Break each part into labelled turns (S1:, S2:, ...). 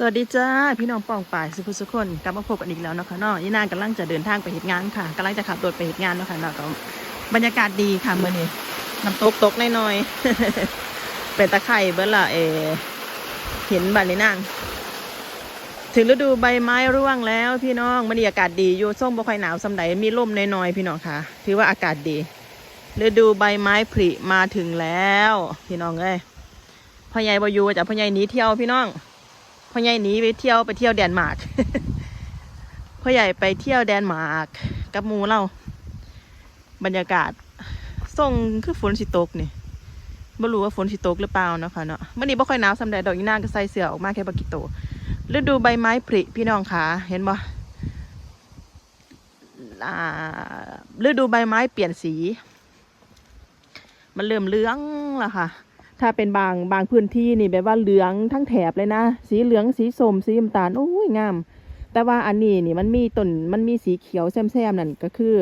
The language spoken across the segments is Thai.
S1: สวัสดีจ้าพี่น้องปองป่ายสุภสุคนกลับมาพบกันอีกแล้วนะคะเนาะยี่นางกำลังจะเดินทางไปเหตุงานค่ะกำลังจะขับรถไปเหตุงานเนาะค่ะเนาะก็บรรยากาศดีค่ะเมื่อนี้น้ำตกตกน้อยๆเป็นตะไคร่เบิ้ลละเอเห็นบันนี้นางถึงฤดูใบไม้ร่วงแล้ว พี่น้องบรรยากาศดีอยู่ส้มบ่ค่อยหนาวสำใดมีลมน้อยๆพี่น้องค่ะถือว่าอากาศดี ฤดูใบไม้ผลิมาถึงแล้ว พี่น้องเอ้ยพ่อใหญ่บอยู่จากพ่อใหญ่หนีเที่ยวพี่น้อง พ่อใหญ่หนีไปเที่ยวไปเที่ยวแดนมาร์กพ่อใหญ่ไปเที่ยวแดนมาร์กกับมูเราบรรยากาศส่งคือฝนสิตกนี่ไม่รู้ว่าฝนสิตกหรือเปล่านะคะเนาะเมื่อนี้บ่ค่อยหนาวสำใดดอกอีนางก็ใส่เสื้อออกมาแค่บากิโตฤดูใบไม้ผลิพี่น้องคะเห็นบ่ฤดูใบไม้เปลี่ยนสี มันเริ่มเหลืองแล้วค่ะ ถ้าเป็นบางบางพื้นที่นี่แบบว่าเหลืองทั้งแถบเลยนะ สีเหลืองสีส้มสีน้ำตาลโอ้ยงาม แต่ว่าอันนี้นี่มันมีต้นมันมีสีเขียวแซมๆนั่นก็คือ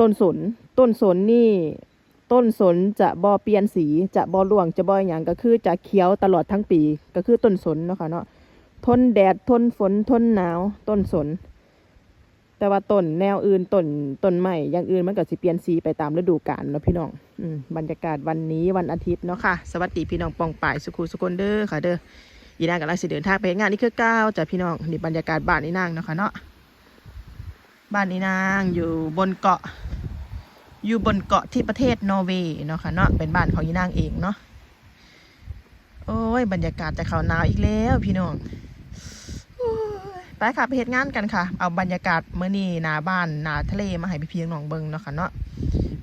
S1: ต้นสน ต้นสนนี่ ต้นสนจะบอเปลี่ยนสีจะบอร่วงจะบออย่างก็คือจะเขียวตลอดทั้งปี ก็คือต้นสนเนาะค่ะเนาะทนแดดทนฝนทนหนาว ต้นสน แต่ว่าต้นแนวอื่นต้นต้นใหม่อย่างอื่นมันก็สิเปลี่ยนสีไปตามฤดูกาลเนาะพี่น้องอืมบรรยากาศวันนี้วันอาทิตย์เนาะค่ะ สวัสดีพี่น้องปองป่ายสุขุสุคนเด้อค่ะเด้อยีนางกำลังสิเดินทางไปงานนี่คือก้าวจ้ะพี่น้องนี่บรรยากาศบ้านนี่นางเนาะค่ะเนาะบ้านนี่นางอยู่บนเกาะ อยู่บนเกาะที่ประเทศนอร์เวย์เนาะค่ะเนาะเป็นบ้านของยีนางเองเนาะโอ้ยบรรยากาศแต่เขาหนาวอีกแล้วพี่น้อง ไปค่ะไปเฮ็ดงานกันค่ะ เอาบรรยากาศเมื่อนี้นาบ้านนาทะเลมาให้พี่เพียงน้องเบิงเนาะค่ะเนาะ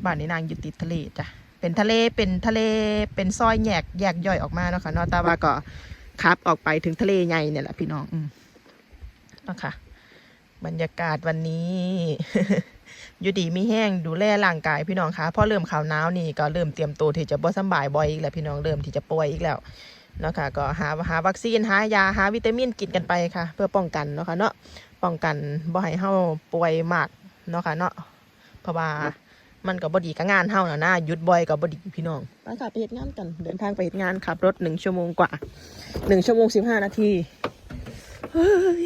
S1: บ้านนี้นางอยู่ติดทะเลจ้ะเป็นทะเลเป็นทะเลเป็นซอยแยกแยกย่อยออกมาเนาะค่ะเนาะต่ว่าก็ขับออกไปถึงทะเลใหญ่เนี่ยแหละพี่น้องอืมเนาะค่ะ บรรยากาศวันนี้อยู่ดีมีแห้งดูแลร่างกายพี่น้องคะพอเริ่มข่าวหนาวนี่ก็เริ่มเตรียมตัวที่จะบ่สบายบ่อยอีกแล้วพี่น้องเริ่มที่จะป่วยอีกแล้ว เนาะค่ะก็หาหาวัคซีนหายาหาวิตามินกินกันไปค่ะ เพื่อป้องกันเนาะค่ะเนาะป้องกันบ่ให้เฮาป่วยมากเนาะค่ะเนาะเพราะว่ามันก็บ่ดีกับงานเฮาน่ะนะหยุดบ่อยก็บ่ดีพี่น้องไปค่ะไปเฮ็ดงานกันเดินทางไปเฮ็ดงานขับรถหนึ่งชั่วโมงกว่าหนึ่งชั่วโมงสิบห้านาทีเฮ้ย